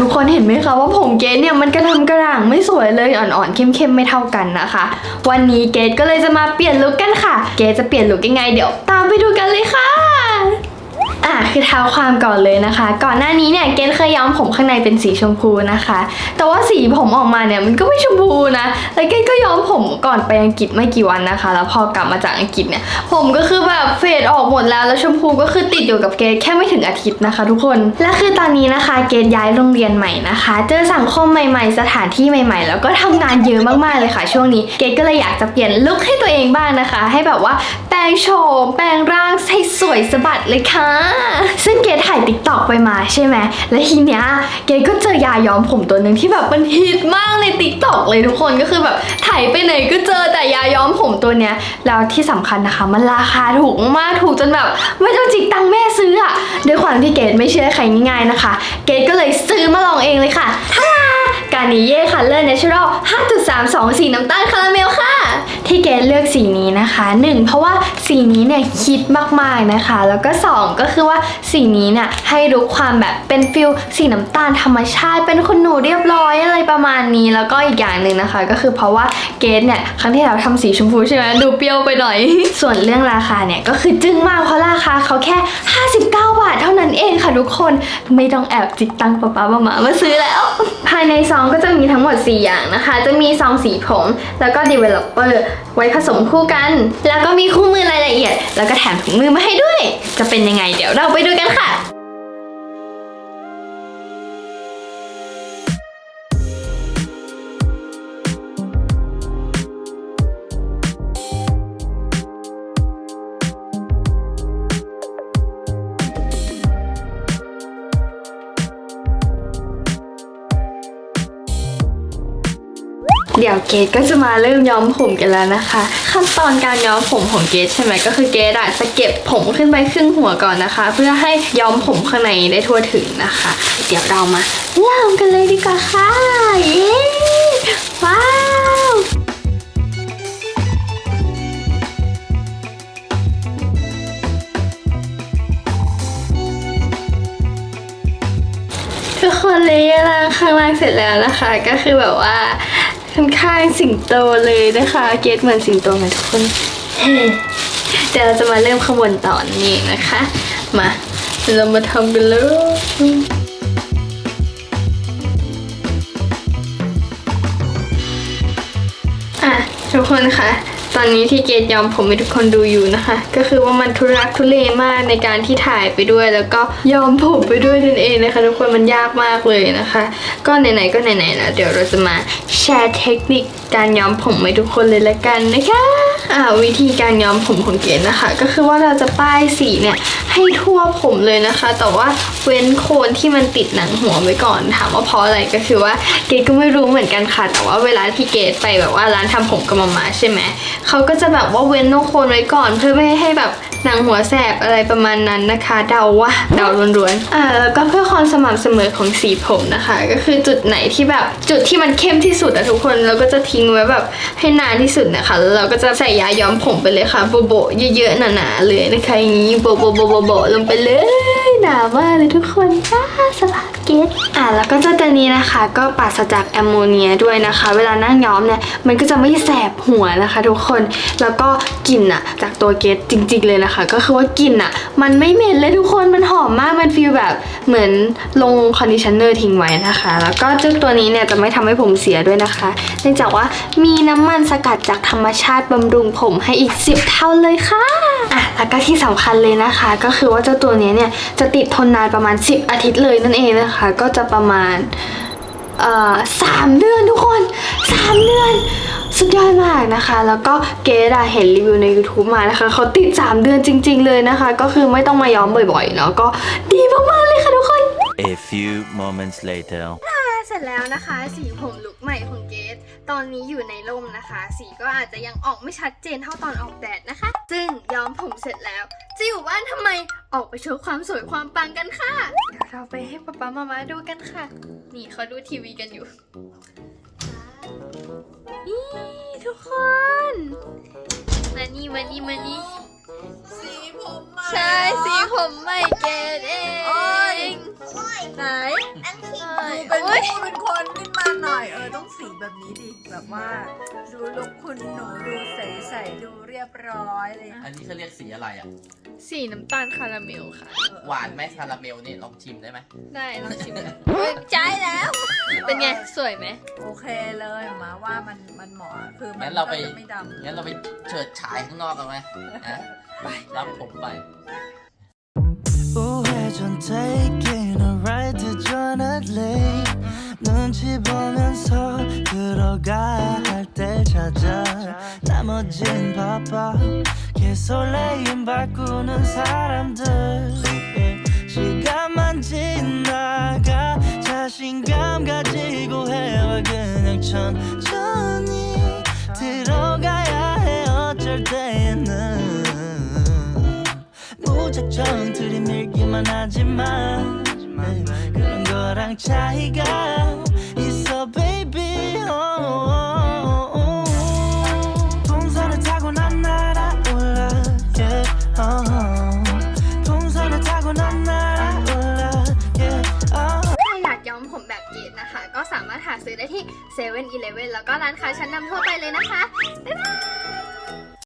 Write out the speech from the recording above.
ทุกคนเห็นไหมคะว่าผมเกดเนี่ยมันกระทำกระด่างไม่สวยเลยอ่อนๆเข้มๆไม่เท่ากันนะคะ วันนี้เกดก็เลยจะมาเปลี่ยนลุคกันค่ะ เกดจะเปลี่ยนลุคยังไงเดี๋ยว ตามไปดูกันเลยค่ะ ท้าความก่อนเลยนะคะ ก่อนหน้านี้เนี่ยเกดเคยย้อมผมข้างในเป็นสีชมพูนะคะ แต่ว่าสีผมออกมาเนี่ยมันก็ไม่ชมพูนะแล้วเกดก็ย้อมผมก่อนไปอังกฤษไม่กี่วันนะคะ แล้วพอกลับมาจากอังกฤษเนี่ยผมก็คือแบบเฟดออกหมดแล้วแล้วชมพูก็คือติดอยู่กับเกดแค่ไม่ถึงอาทิตย์นะคะ ทุกคนและคือตอนนี้นะคะ เกดย้ายโรงเรียนใหม่นะคะ เจอสังคมใหม่ ๆ สถานที่ใหม่ ๆ แล้วก็ทำงานเยอะมากๆเลยค่ะ ช่วงนี้เกดก็เลยอยากจะเปลี่ยนลุคให้ตัวเองบ้างนะคะ ให้แบบว่าแปลงโฉมแปลงร่างให้สวยสะบัดเลยค่ะซึ่งเกดถ่ายติ๊กตอกไปมาใช่ไหม และทีเนี้ยเกดก็เจอยาย้อมผมตัวหนึ่งที่แบบมันฮิตมากในติ๊กตอกเลยทุกคนก็คือแบบถ่ายไปไหนก็เจอแต่ยาย้อมผมตัวเนี้ย แล้วที่สำคัญนะคะ มันราคาถูกมากถูกจนแบบ ไม่ต้องจิกตังแม่ซื้ออะด้วยความที่เกดไม่เชื่อใครง่ายๆนะคะ เกดก็เลยซื้อมาลองเองเลยค่ะท่าการนิเย่คัลเลอร์เนเชอรัล5.32 สีน้ำตาลคาราเมลค่ะ ที่เกดเลือกสีนี้นะคะหนึ่งเพราะว่าสีนี้เนี่ยคิดมากๆนะคะ แล้วก็สองก็คือว่าสีนี้เนี่ยให้รู้ความแบบเป็นฟิลสีน้ำตาลธรรมชาติ เป็นคุณหนูเรียบร้อยอะไรประมาณนี้ แล้วก็อีกอย่างหนึ่งนะคะ ก็คือเพราะว่าเกดเนี่ยครั้งที่เราทำสีชมพูใช่ไหมดูเปรี้ยวไปหน่อย ส่วนเรื่องราคาเนี่ยก็คือจึ้งมากเพราะราคาเขาแค่ 59 บาทเท่านั้นเองค่ะทุกคนไม่ต้องแอบจิกตังค์ป๊าป๊ามามามาซื้อแล้ว ภายในซองก็จะมีทั้งหมด 4 อย่างนะคะ จะมีซองสีผมแล้วก็ developer ไว้ผสมคู่กัน แล้วก็มีคู่มือรายละเอียด แล้วก็แถมถุงมือมาให้ด้วย จะเป็นยังไงเดี๋ยวเราไปดูกันค่ะ เดี๋ยวเกดก็จะมาเริ่มย้อมผมกันแล้วนะคะ ขั้นตอนการย้อมผมของเกดใช่ไหมก็คือเกดอะจะเก็บผมขึ้นไปครึ่งหัวก่อนนะคะ เพื่อให้ย้อมผมข้างในได้ทั่วถึงนะคะ เดี๋ยวเรามาเริ่มกันเลยดีกว่าค่ะเย้ว้าวทุกคนเลยล่างข้างล่างเสร็จแล้วนะคะ ก็คือแบบว่า ค่อนข้างสิงโตเลยนะคะ เกดเหมือนสิงโตไหมทุกคนเดี๋ยวเราจะมาเริ่มขบวนต่อนี่นะคะ มาเรามาทำกันเลยอะทุกคนคะ ตอนนี้ที่เกดยอมผมให้ทุกคนดูอยู่นะคะ ก็คือว่ามันทุรักทุเลมากในการที่ถ่ายไปด้วย แล้วก็ยอมผมไปด้วยนั่นเองนะคะ ทุกคนมันยากมากเลยนะคะ ก็ไหนๆก็ไหนๆแล้วเดี๋ยวเราจะมาแชร์เทคนิคการย้อมผมให้ทุกคนเลยละกันนะคะอ่าวิธีการย้อมผมของเกดนะคะ ก็คือว่าเราจะป้ายสีเนี่ย ให้ทั่วผมเลยนะคะ แต่ว่าเว้นโคนที่มันติดหนังหัวไว้ก่อนถามว่าเพราะอะไรก็คือว่าเกดก็ไม่รู้เหมือนกันค่ะ แต่ว่าเวลาที่เกดไปแบบว่าร้านทำผมกับมามาใช่ไหมเขาก็จะแบบว่าเว้นตรงโคนไว้ก่อน เพื่อไม่ให้แบบ หนังหัวแสบอะไรประมาณนั้นนะคะ เดาว่าเดาล้วนๆอ่าแล้วก็เพื่อความสม่ำเสมอของสีผมนะคะ ก็คือจุดไหนที่แบบจุดที่มันเข้มที่สุดอะทุกคนเราก็จะทิ้งไว้แบบให้นานที่สุดนะคะแล้วเราก็จะใส่ยาย้อมผมไปเลยค่ะโบโบเยอะๆหนาๆเลยนะคะอย่างนี้โบโบโบโบโบลงไปเลย หนามากเลยทุกคนอ้าสลาดเกตอ่าแล้วก็เจ้าตัวนี้นะคะ ก็ปราศจากแอมโมเนียด้วยนะคะ เวลานั่งย้อมเนี่ยมันก็จะไม่แสบหัวนะคะ ทุกคนแล้วก็กลิ่นอะจากตัวเกตจริง ๆ เลยนะคะ ก็คือว่ากลิ่นอะมันไม่เหม็นเลยทุกคนมันหอมมากมันฟีลแบบเหมือนลงคอนดิชเนอร์ทิ้งไว้นะคะ แล้วก็เจ้าตัวนี้เนี่ยจะไม่ทำให้ผมเสียด้วยนะคะ เนื่องจากว่ามีน้ำมันสกัดจากธรรมชาติบำรุงผมให้อีก 10 เท่าเลยค่ะอะแล้วก็ที่สำคัญเลยนะคะ ก็คือว่าเจ้าตัวนี้เนี่ยจะติดทนนานประมาณ 10 อาทิตย์เลยนั่นเองนะคะ ก็จะประมาณเอ่อสามเดือนทุกคนสามเดือน สุดยอดมากนะคะ แล้วก็เกดอะเห็นรีวิวใน YouTube มานะคะเขาติด 3 เดือนจริง ๆ เลยนะคะ ก็คือไม่ต้องมาย้อมบ่อยๆแล้วก็ดีมากๆเลยค่ะทุกคน A few moments later. เสร็จแล้วนะคะ สีผมลุกใหม่ของเกดตอนนี้อยู่ในร่มนะคะ สีก็อาจจะยังออกไม่ชัดเจนเท่าตอนออกแดดนะคะ ซึ่งย้อมผมเสร็จแล้ว จะอยู่บ้านทำไม ออกไปโชว์ความสวยความปังกันค่ะเดี๋ยวเราไปให้ป๊าป๊ามามาดูกันค่ะ นี่เขาดูทีวีกันอยู่นี่ทุกคนมานี่มานี่มานี่สีผมใหม่ใช่สีผมใหม่เกดเองโอ้ยไหนใช่ดูเป็นดูเป็นคนขึ้นมา หน่อย เออ ต้องสีแบบนี้ดิ แบบว่า ดูลุกคุณหนู ดูใสใสๆดูเรียบร้อยเลย อันนี้เขาเรียกสีอะไรอ่ะ สีน้ำตาลคาราเมลค่ะ หวานไหมคาราเมลนี่ลองชิมได้ไหม ได้ลองชิมใจแล้ว เป็นไง สวยไหม โอเคเลยหมาว่ามันมันเหมาะ คือมัน งั้นเราไป ก็จะไม่ดำ งั้นเราไปเฉิดฉายข้างนอกกันไหมฮะไปรับผมไป 우회전 taking a ride to 전화레이 눈치 보면서 들어가 할 때 찾아. 나머진 바빠. 개설레임 바꾸는 사람들. 시간만 지나가 자신감 가지고 해와 그냥 천천히 들어가야 해 어쩔 때는. 무작정 들이밀기만 하지만 네, 그런 거랑 차이가 있어 baby oh, oh, oh, oh. 동선을 타고 난 날아올라 yeah, oh, oh. 동선을 타고 난 날아올라 yeah, oh. ถ้าอยากย้อมผมแบบเกดนะคะ ก็สามารถหาซื้อได้ที่7 e เ e ่ e อแล้วก็ร้านค้าชั้นนำทั่วไปเลยนะคะ บ๊ายบาย